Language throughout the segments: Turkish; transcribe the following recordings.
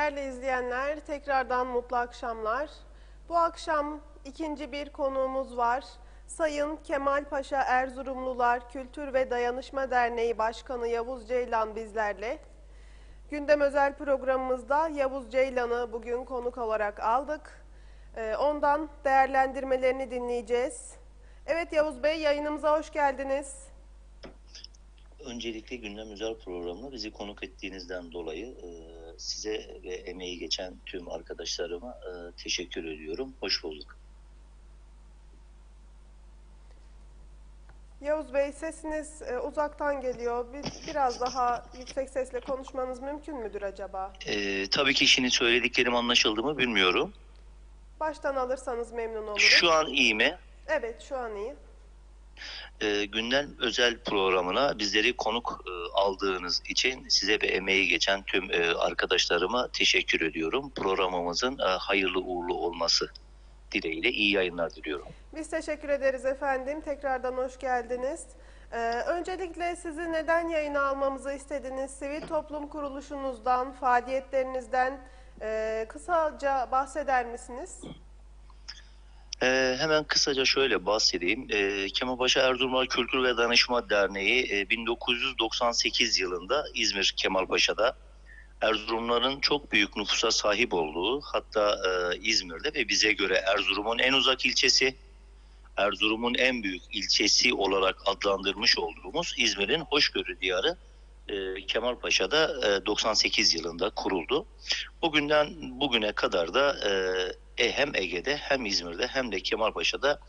Değerli izleyenler, tekrardan mutlu akşamlar. Bu akşam ikinci bir konuğumuz var. Sayın Kemal Paşa Erzurumlular Kültür ve Dayanışma Derneği Başkanı Yavuz Ceylan bizlerle. Gündem özel programımızda Yavuz Ceylan'ı bugün konuk olarak aldık. Ee, Ondan değerlendirmelerini dinleyeceğiz. Evet Yavuz Bey yayınımıza hoş geldiniz. Öncelikle gündem özel programına bizi konuk ettiğinizden dolayı e, size ve emeği geçen tüm arkadaşlarıma e, teşekkür ediyorum. Hoş bulduk. Yavuz Bey sesiniz e, uzaktan geliyor. Bir, biraz daha yüksek sesle konuşmanız mümkün müdür acaba? E, tabii ki şimdi söylediklerim anlaşıldı mı bilmiyorum. Baştan alırsanız memnun olurum. Şu an iyi mi? Evet şu an iyi. E, gündem özel programına bizleri konuk e, aldığınız için size ve emeği geçen tüm e, arkadaşlarıma teşekkür ediyorum. Programımızın e, hayırlı uğurlu olması dileğiyle iyi yayınlar diliyorum. Biz teşekkür ederiz efendim. Tekrardan hoş geldiniz. Öncelikle sizi neden yayına almamızı istediniz? Sivil toplum kuruluşunuzdan, faaliyetlerinizden kısaca bahseder misiniz? Ee, hemen kısaca şöyle bahsedeyim. Ee, Kemalpaşa Erzurumlar Kültür ve Danışma Derneği e, 1998 yılında İzmir Kemalpaşa'da Erzurumların çok büyük nüfusa sahip olduğu hatta e, İzmir'de ve bize göre Erzurum'un en uzak ilçesi, Erzurum'un en büyük ilçesi olarak adlandırmış olduğumuz İzmir'in hoşgörü diyarı e, Kemalpaşa'da e, 98 yılında kuruldu. Bugünden bugüne kadar da e, e, hem Ege'de hem İzmir'de hem de Kemalpaşa'da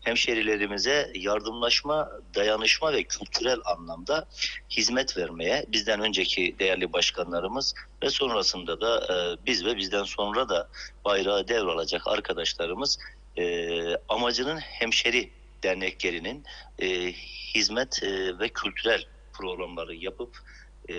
hemşerilerimize yardımlaşma, dayanışma ve kültürel anlamda hizmet vermeye bizden önceki değerli başkanlarımız ve sonrasında da e, biz ve bizden sonra da bayrağı devralacak arkadaşlarımız e, amacının hemşeri derneklerinin e, hizmet e, ve kültürel programları yapıp e,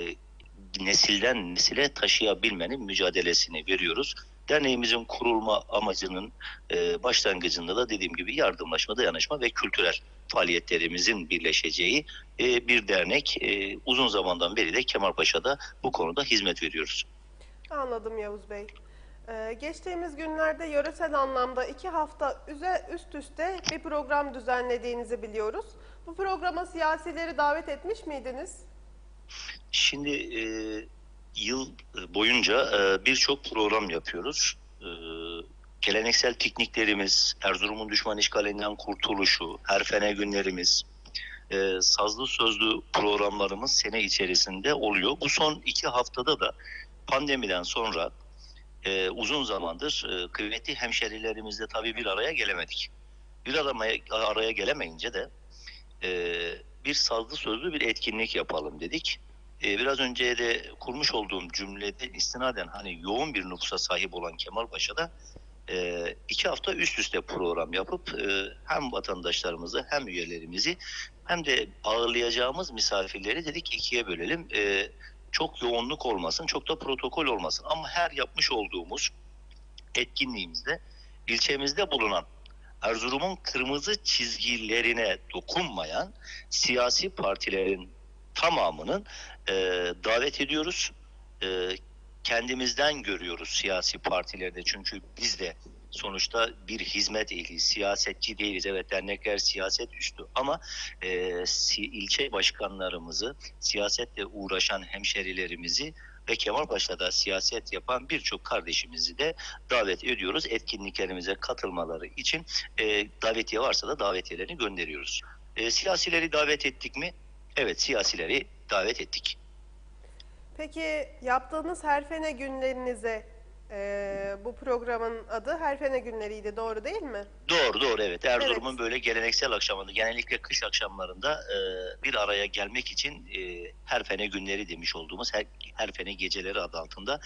nesilden nesile taşıyabilmenin mücadelesini veriyoruz. Derneğimizin kurulma amacının e, başlangıcında da dediğim gibi yardımlaşma, dayanışma ve kültürel faaliyetlerimizin birleşeceği e, bir dernek. E, uzun zamandan beri de Kemalpaşa'da bu konuda hizmet veriyoruz. Anladım Yavuz Bey. Ee, geçtiğimiz günlerde yöresel anlamda iki hafta üze, üst üste bir program düzenlediğinizi biliyoruz. Bu programa siyasileri davet etmiş miydiniz? Şimdi e, yıl boyunca e, birçok program yapıyoruz. E, geleneksel pikniklerimiz, Erzurum'un düşman işgalinden kurtuluşu, Herfene günlerimiz, e, sazlı sözlü programlarımız sene içerisinde oluyor. Bu son iki haftada da pandemiden sonra e, uzun zamandır e, kıymetli hemşerilerimizle tabii bir araya gelemedik. Bir araya, araya gelemeyince de e, bir sazlı sözlü bir etkinlik yapalım dedik. E, biraz önce de kurmuş olduğum cümlede istinaden hani yoğun bir nüfusa sahip olan Kemalpaşa'da e, iki hafta üst üste program yapıp e, hem vatandaşlarımızı hem üyelerimizi hem de ağırlayacağımız misafirleri dedik ikiye bölelim. E, çok yoğunluk olmasın, çok da protokol olmasın. Ama her yapmış olduğumuz etkinliğimizde ilçemizde bulunan Erzurum'un kırmızı çizgilerine dokunmayan siyasi partilerin tamamının e, davet ediyoruz. E, kendimizden görüyoruz siyasi partilerde çünkü biz de sonuçta bir hizmet ehli, siyasetçi değiliz. Evet dernekler siyaset üstü ama e, ilçe başkanlarımızı, siyasetle uğraşan hemşerilerimizi ve Kemalpaşa'da siyaset yapan birçok kardeşimizi de davet ediyoruz. Etkinliklerimize katılmaları için e, davetiye varsa da davetiyelerini gönderiyoruz. E, siyasileri davet ettik mi? Evet siyasileri davet ettik. Peki yaptığınız Herfene günlerinize e, bu programın adı Herfene günleriydi doğru değil mi? Doğru doğru evet. Erzurum'un Evet. böyle geleneksel akşamında genellikle kış akşamlarında e, bir araya gelmek için e, Herfene günleri demiş olduğumuz her, Herfene geceleri adı altında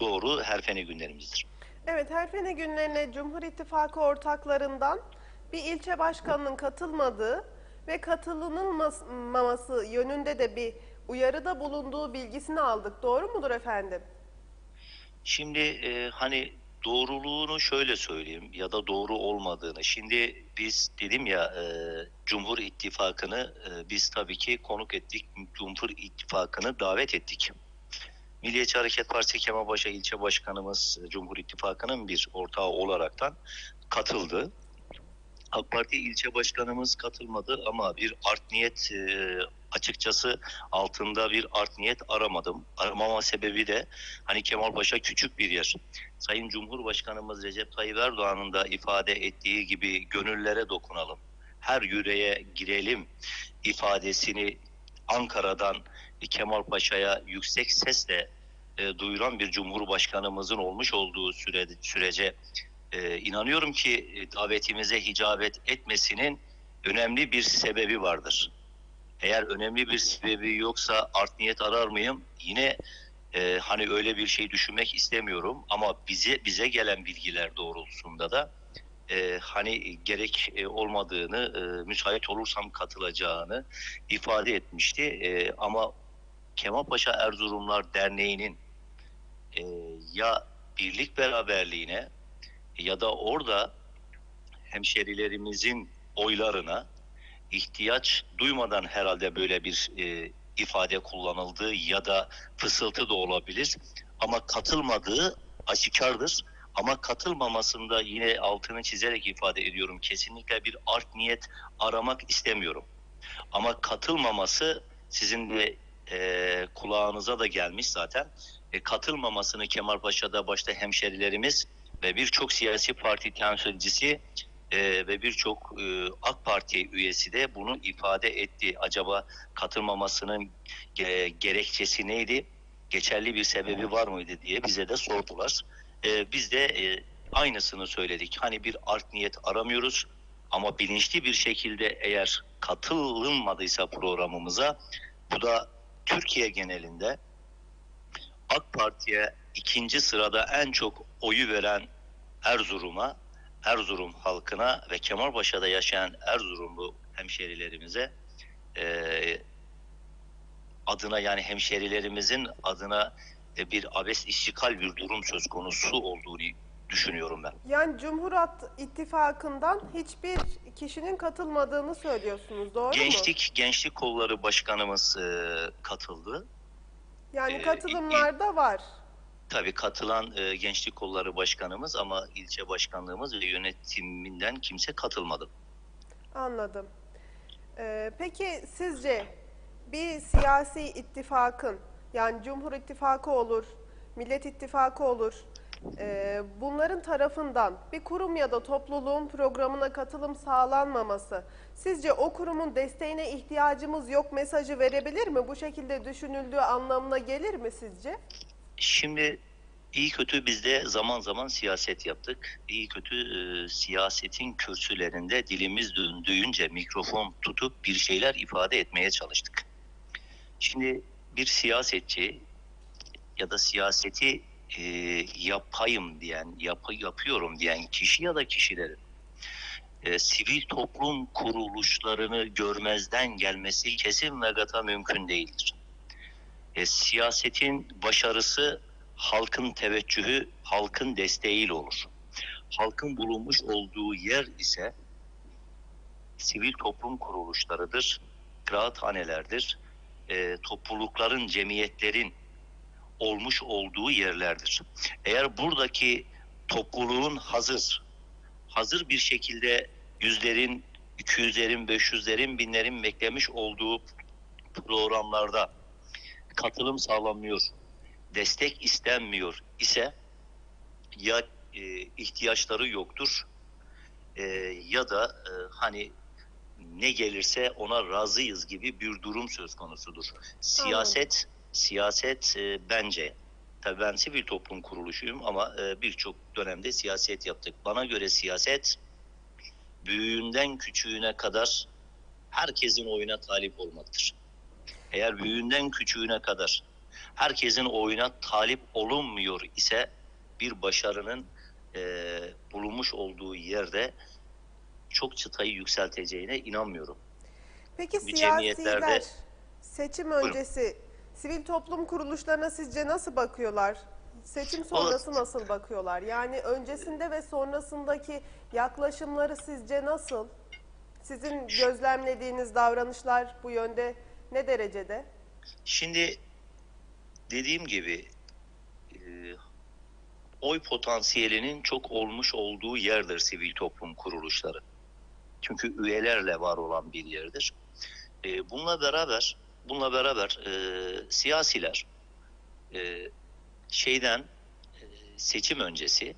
doğru Herfene günlerimizdir. Evet, Herfene günlerine Cumhur İttifakı ortaklarından bir ilçe başkanının katılmadığı ve katılınılmaması yönünde de bir uyarıda bulunduğu bilgisini aldık. Doğru mudur efendim? Şimdi e, hani doğruluğunu şöyle söyleyeyim ya da doğru olmadığını. Şimdi biz dedim ya e, Cumhur İttifakı'nı e, biz tabii ki konuk ettik. Cumhur İttifakı'nı davet ettik. Milliyetçi Hareket Partisi Kemalpaşa ilçe başkanımız e, Cumhur İttifakı'nın bir ortağı olaraktan katıldı. AK Parti ilçe başkanımız katılmadı ama bir art niyet e, açıkçası altında bir art niyet aramadım. Aramama sebebi de hani Kemalpaşa küçük bir yer. Sayın Cumhurbaşkanımız Recep Tayyip Erdoğan'ın da ifade ettiği gibi gönüllere dokunalım. Her yüreğe girelim ifadesini Ankara'dan Kemal Paşa'ya yüksek sesle e, duyuran bir cumhurbaşkanımızın olmuş olduğu süre, sürece e, inanıyorum ki e, davetimize hicabet etmesinin önemli bir sebebi vardır. Eğer önemli bir sebebi yoksa art niyet arar mıyım? Yine e, hani öyle bir şey düşünmek istemiyorum ama bize bize gelen bilgiler doğrultusunda da e, hani gerek e, olmadığını e, müsait olursam katılacağını ifade etmişti. E, ama Kemalpaşa Erzurumlar Derneği'nin e, ya birlik beraberliğine ya da orada hemşerilerimizin oylarına ihtiyaç duymadan herhalde böyle bir e, ifade kullanıldı ya da fısıltı da olabilir. Ama katılmadığı aşikardır. Ama katılmamasında yine altını çizerek ifade ediyorum. Kesinlikle bir art niyet aramak istemiyorum. Ama katılmaması sizin de e, kulağınıza da gelmiş zaten. E, katılmamasını Kemalpaşa'da başta hemşerilerimiz ve birçok siyasi parti temsilcisi e, ve birçok e, AK Parti üyesi de bunu ifade etti. Acaba katılmamasının ge- gerekçesi neydi? Geçerli bir sebebi var mıydı diye bize de sordular. E, biz de e, aynısını söyledik. Hani bir art niyet aramıyoruz ama bilinçli bir şekilde eğer katılınmadıysa programımıza bu da Türkiye genelinde AK Parti'ye ikinci sırada en çok oyu veren Erzurum'a, Erzurum halkına ve Kemalpaşa'da yaşayan Erzurumlu hemşerilerimize eee, adına yani hemşerilerimizin adına e, bir abes iştikal bir durum söz konusu olduğunu düşünüyorum ben. Yani Cumhur At- İttifakı'ndan hiçbir kişinin katılmadığını söylüyorsunuz, doğru mu? Gençlik Gençlik Kolları Başkanımız e, katıldı. Yani katılımlarda var. Tabii katılan e, Gençlik Kolları Başkanımız ama ilçe başkanlığımız ve yönetiminden kimse katılmadı. Anladım. Ee, peki sizce bir siyasi ittifakın yani Cumhur İttifakı olur, Millet İttifakı olur, e, bunların tarafından bir kurum ya da topluluğun programına katılım sağlanmaması sizce o kurumun desteğine ihtiyacımız yok mesajı verebilir mi? Bu şekilde düşünüldüğü anlamına gelir mi sizce? Şimdi iyi kötü biz de zaman zaman siyaset yaptık. İyi kötü e, siyasetin kürsülerinde dilimiz döndüğünce mikrofon tutup bir şeyler ifade etmeye çalıştık. Şimdi bir siyasetçi ya da siyaseti e, yapayım diyen, yapı yapıyorum diyen kişi ya da kişilerin e, sivil toplum kuruluşlarını görmezden gelmesi kesin ve kata mümkün değildir. E, siyasetin başarısı halkın teveccühü, halkın desteğiyle olur. Halkın bulunmuş olduğu yer ise sivil toplum kuruluşlarıdır, kıraathanelerdir, e, toplulukların, cemiyetlerin olmuş olduğu yerlerdir. Eğer buradaki topluluğun hazır, hazır bir şekilde yüzlerin, 200'lerin, 500'lerin, binlerin beklemiş olduğu programlarda katılım sağlanmıyor, destek istenmiyor ise ya e, ihtiyaçları yoktur e, ya da e, hani ne gelirse ona razıyız gibi bir durum söz konusudur. Siyaset siyaset e, bence tabii ben sivil toplum kuruluşuyum ama e, birçok dönemde siyaset yaptık. Bana göre siyaset büyüğünden küçüğüne kadar herkesin oyuna talip olmaktır. Eğer büyüğünden küçüğüne kadar herkesin oyuna talip olunmuyor ise bir başarının e, bulunmuş olduğu yerde çok çıtayı yükselteceğine inanmıyorum. Peki Bu siyasiler seçim öncesi sivil toplum kuruluşlarına sizce nasıl bakıyorlar? Seçim sonrası nasıl bakıyorlar? Yani öncesinde ve sonrasındaki yaklaşımları sizce nasıl? Sizin gözlemlediğiniz davranışlar bu yönde ne derecede? Şimdi dediğim gibi oy potansiyelinin çok olmuş olduğu yerdir sivil toplum kuruluşları. Çünkü üyelerle var olan bir yerdir. E, bununla beraber bununla beraber e, siyasiler e, şeyden e, seçim öncesi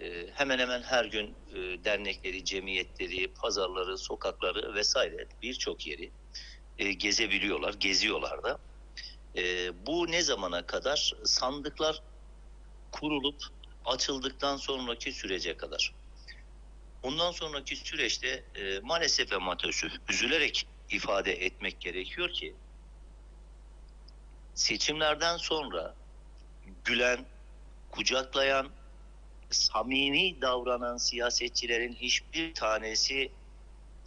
e, hemen hemen her gün e, dernekleri, cemiyetleri, pazarları, sokakları vesaire birçok yeri e, gezebiliyorlar, geziyorlar da. E, bu ne zamana kadar? Sandıklar kurulup açıldıktan sonraki sürece kadar. Ondan sonraki süreçte e, maalesef ve maalesef üzülerek ifade etmek gerekiyor ki seçimlerden sonra gülen, kucaklayan, samimi davranan siyasetçilerin hiçbir tanesi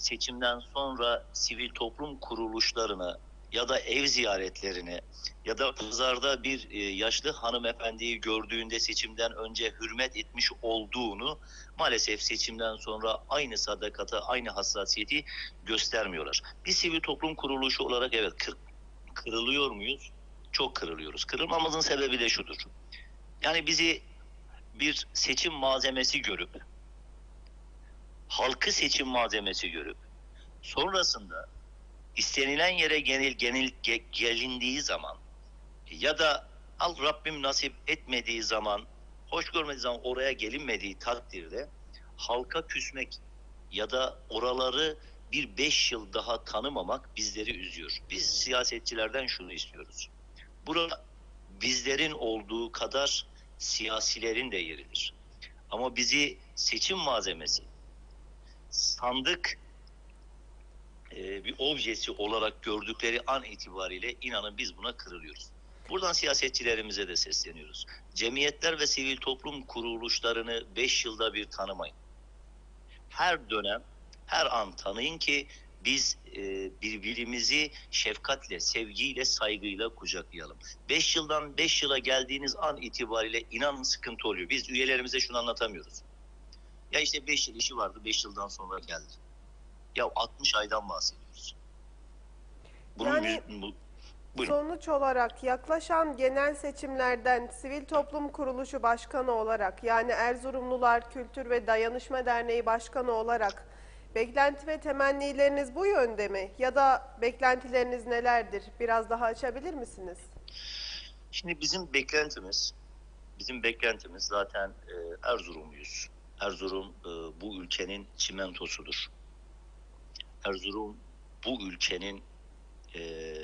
seçimden sonra sivil toplum kuruluşlarına ya da ev ziyaretlerine ya da pazarda bir e, yaşlı hanımefendiyi gördüğünde seçimden önce hürmet etmiş olduğunu maalesef seçimden sonra aynı sadakata, aynı hassasiyeti göstermiyorlar. Bir sivil toplum kuruluşu olarak evet kır- kırılıyor muyuz? Çok kırılıyoruz. Kırılmamızın sebebi de şudur. Yani bizi bir seçim malzemesi görüp halkı seçim malzemesi görüp sonrasında istenilen yere genel, genel ge- gelindiği zaman ya da al Rabbim nasip etmediği zaman hoş görmediği zaman oraya gelinmediği takdirde halka küsmek ya da oraları bir beş yıl daha tanımamak bizleri üzüyor. Biz siyasetçilerden şunu istiyoruz. Bura bizlerin olduğu kadar siyasilerin de yeridir. Ama bizi seçim malzemesi, sandık e, bir objesi olarak gördükleri an itibariyle inanın biz buna kırılıyoruz. Buradan siyasetçilerimize de sesleniyoruz. Cemiyetler ve sivil toplum kuruluşlarını beş yılda bir tanımayın. Her dönem, her an tanıyın ki biz e, birbirimizi şefkatle, sevgiyle, saygıyla kucaklayalım. Beş yıldan beş yıla geldiğiniz an itibariyle inanın sıkıntı oluyor. Biz üyelerimize şunu anlatamıyoruz. Ya işte beş yıl işi vardı, beş yıldan sonra geldi. Ya 60 aydan bahsediyoruz. Bunun Yani- bu- buyurun. Sonuç olarak yaklaşan genel seçimlerden Sivil Toplum Kuruluşu Başkanı olarak yani Erzurumlular Kültür ve Dayanışma Derneği Başkanı olarak beklenti ve temennileriniz bu yönde mi? Ya da beklentileriniz nelerdir? Biraz daha açabilir misiniz? Şimdi bizim beklentimiz, bizim beklentimiz zaten e, Erzurumluyuz. Erzurum e, bu ülkenin çimentosudur. Erzurum bu ülkenin e,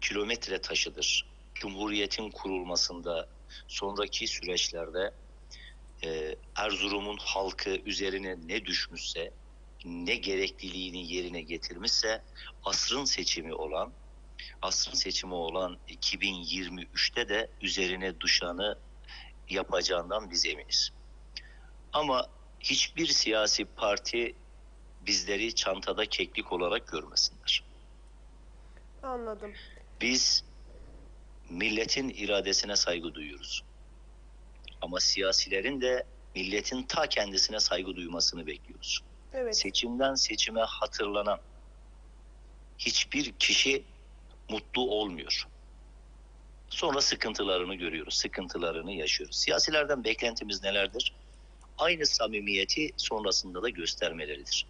kilometre taşıdır. Cumhuriyetin kurulmasında sonraki süreçlerde e, Erzurum'un halkı üzerine ne düşmüşse, ne gerekliliğini yerine getirmişse asrın seçimi olan asrın seçimi olan 2023'te de üzerine düşanı yapacağından biz eminiz. Ama hiçbir siyasi parti bizleri çantada keklik olarak görmesinler. Anladım. Biz milletin iradesine saygı duyuyoruz. Ama siyasilerin de milletin ta kendisine saygı duymasını bekliyoruz. Evet. seçimden seçime hatırlanan hiçbir kişi mutlu olmuyor. Sonra sıkıntılarını görüyoruz, sıkıntılarını yaşıyoruz. Siyasilerden beklentimiz nelerdir? Aynı samimiyeti sonrasında da göstermeleridir.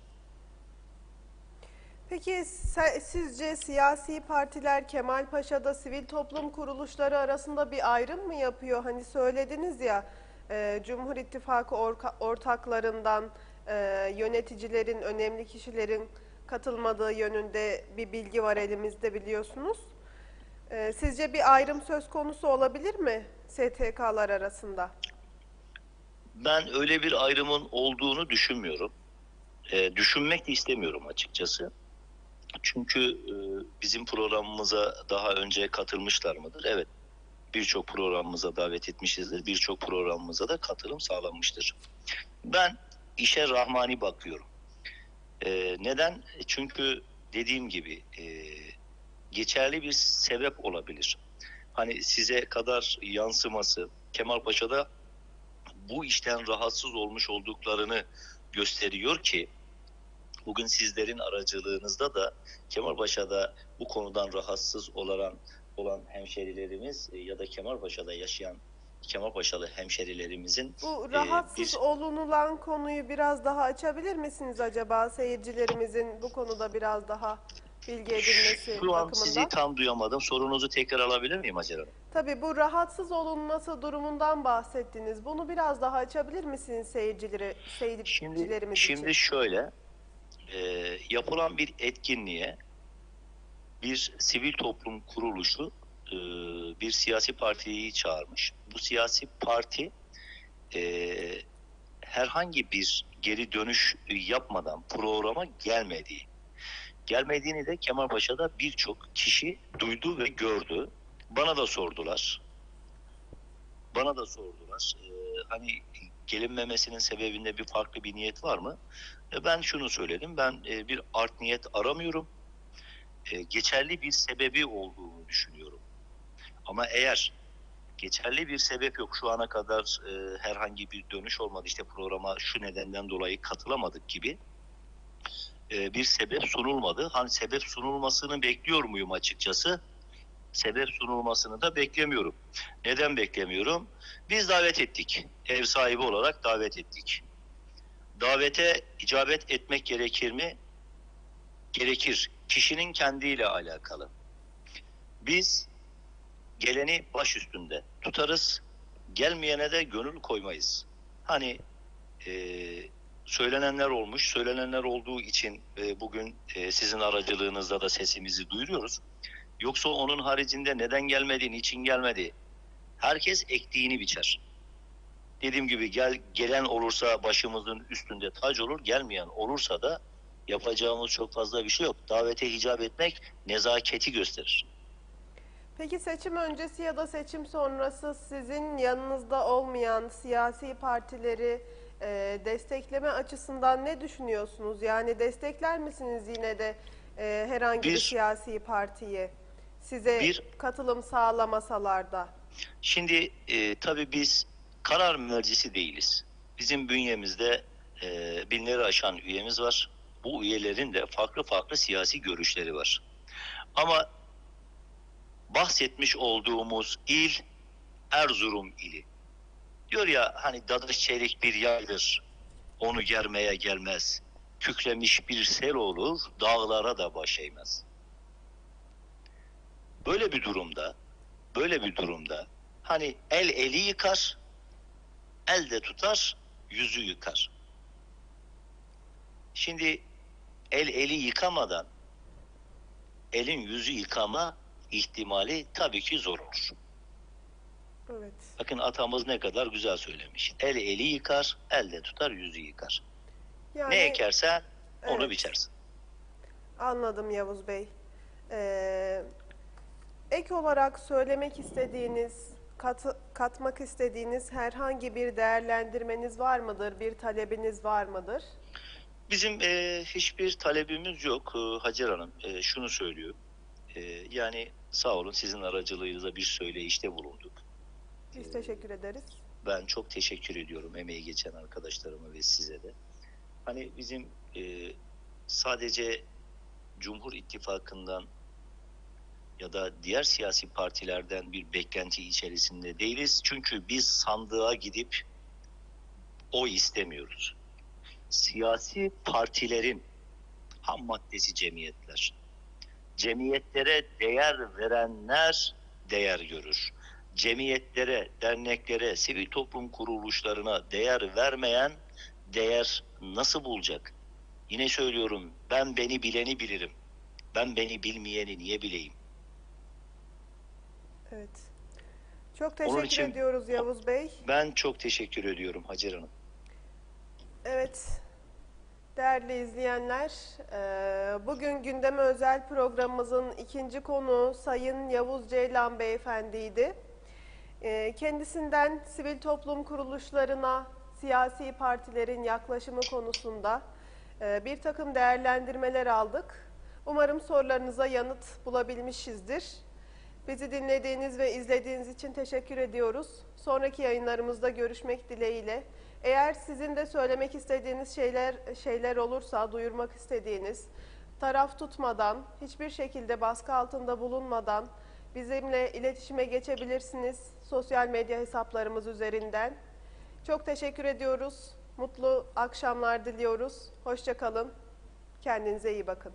Peki sizce siyasi partiler Kemalpaşa'da sivil toplum kuruluşları arasında bir ayrım mı yapıyor? Hani söylediniz ya e, Cumhur İttifakı ortaklarından e, yöneticilerin, önemli kişilerin katılmadığı yönünde bir bilgi var elimizde biliyorsunuz. E, sizce bir ayrım söz konusu olabilir mi STK'lar arasında? Ben öyle bir ayrımın olduğunu düşünmüyorum. Ee, düşünmek de istemiyorum açıkçası. Çünkü e, bizim programımıza daha önce katılmışlar mıdır? Evet. Birçok programımıza davet etmişizdir. Birçok programımıza da katılım sağlanmıştır. Ben işe rahmani bakıyorum. Ee, neden? Çünkü dediğim gibi e, geçerli bir sebep olabilir. Hani size kadar yansıması Kemalpaşa'da bu işten rahatsız olmuş olduklarını gösteriyor ki bugün sizlerin aracılığınızda da Kemalpaşa'da bu konudan rahatsız olan olan hemşerilerimiz e, ya da Kemalpaşa'da yaşayan Kemalpaşalı hemşerilerimizin Bu e, rahatsız bir olunulan konuyu biraz daha açabilir misiniz acaba? Seyircilerimizin bu konuda biraz daha bilgi edinmesi şu an bakımından? sizi tam duyamadım. Sorunuzu tekrar alabilir miyim Hacer Hanım? Tabii bu rahatsız olunması durumundan bahsettiniz. Bunu biraz daha açabilir misiniz seyircileri, Şimdi, seyircilerimiz şimdi için? şöyle e, yapılan bir etkinliğe bir sivil toplum kuruluşu e, bir siyasi partiyi çağırmış. Bu siyasi parti e, herhangi bir geri dönüş yapmadan programa gelmedi. Gelmediğini de Kemalpaşa'da birçok kişi duydu ve gördü. Bana da sordular. Bana da sordular. E, hani gelinmemesinin sebebinde bir farklı bir niyet var mı? E, Ben şunu söyledim. Ben e, bir art niyet aramıyorum. E, Geçerli bir sebebi olduğunu düşünüyorum. Ama eğer geçerli bir sebep yok şu ana kadar e, herhangi bir dönüş olmadı işte programa şu nedenden dolayı katılamadık gibi e, bir sebep sunulmadı. Hani sebep sunulmasını bekliyor muyum açıkçası? Sebep sunulmasını da beklemiyorum. Neden beklemiyorum? Biz davet ettik. Ev sahibi olarak davet ettik. Davete icabet etmek gerekir mi? Gerekir. Kişinin kendiyle alakalı. Biz geleni baş üstünde tutarız. Gelmeyene de gönül koymayız. Hani e, söylenenler olmuş, söylenenler olduğu için e, bugün e, sizin aracılığınızda da sesimizi duyuruyoruz. Yoksa onun haricinde neden gelmedi, niçin gelmedi? Herkes ektiğini biçer. Dediğim gibi gel, gelen olursa başımızın üstünde tac olur, gelmeyen olursa da yapacağımız çok fazla bir şey yok. Davete hicap etmek nezaketi gösterir. Peki seçim öncesi ya da seçim sonrası sizin yanınızda olmayan siyasi partileri e, destekleme açısından ne düşünüyorsunuz? Yani destekler misiniz yine de e, herhangi bir, Bir- siyasi partiyi size Bir- katılım sağlamasalar da? Şimdi e, tabii biz karar mercisi değiliz. Bizim bünyemizde e, binleri aşan üyemiz var. Bu üyelerin de farklı farklı siyasi görüşleri var. Ama bahsetmiş olduğumuz il Erzurum ili. Diyor ya hani dadır çelik bir yaydır, onu germeye gelmez. Kükremiş bir sel olur, dağlara da baş eğmez. Böyle bir durumda, böyle bir durumda hani el eli yıkar, el de tutar, yüzü yıkar. Şimdi el eli yıkamadan elin yüzü yıkama ihtimali tabii ki zor olur. Evet. Bakın atamız ne kadar güzel söylemiş. El eli yıkar, el de tutar, yüzü yıkar. Yani, Ne ekersen onu evet. biçersin. Anladım Yavuz Bey. Ee, ek olarak söylemek istediğiniz, kat- katmak istediğiniz herhangi bir değerlendirmeniz var mıdır? Bir talebiniz var mıdır? Bizim e, hiçbir talebimiz yok e, Hacer Hanım. E, şunu söylüyor. E, yani sağ olun sizin aracılığınızla bir söyleyişte bulunduk. Biz teşekkür ederiz. Ben çok teşekkür ediyorum emeği geçen arkadaşlarıma ve size de. Hani bizim e, sadece Cumhur İttifakı'ndan ya da diğer siyasi partilerden bir beklenti içerisinde değiliz. Çünkü biz sandığa gidip oy istemiyoruz. Siyasi partilerin ham maddesi cemiyetler. Cemiyetlere değer verenler değer görür cemiyetlere, derneklere, sivil toplum kuruluşlarına değer vermeyen değer nasıl bulacak? Yine söylüyorum ben beni bileni bilirim. Ben beni bilmeyeni niye bileyim? Evet. Çok teşekkür için- ediyoruz Yavuz Bey. Ben çok teşekkür ediyorum Hacer Hanım. Evet, değerli izleyenler, eee, bugün gündeme özel programımızın ikinci konuğu Sayın Yavuz Ceylan Beyefendiydi. Eee, Kendisinden sivil toplum kuruluşlarına, siyasi partilerin yaklaşımı konusunda eee, bir takım değerlendirmeler aldık. Umarım sorularınıza yanıt bulabilmişizdir. Bizi dinlediğiniz ve izlediğiniz için teşekkür ediyoruz. Sonraki yayınlarımızda görüşmek dileğiyle. Eğer sizin de söylemek istediğiniz şeyler şeyler olursa, duyurmak istediğiniz, taraf tutmadan, hiçbir şekilde baskı altında bulunmadan Bizimle iletişime geçebilirsiniz sosyal medya hesaplarımız üzerinden. Çok teşekkür ediyoruz. Mutlu akşamlar diliyoruz. Hoşçakalın. Kendinize iyi bakın.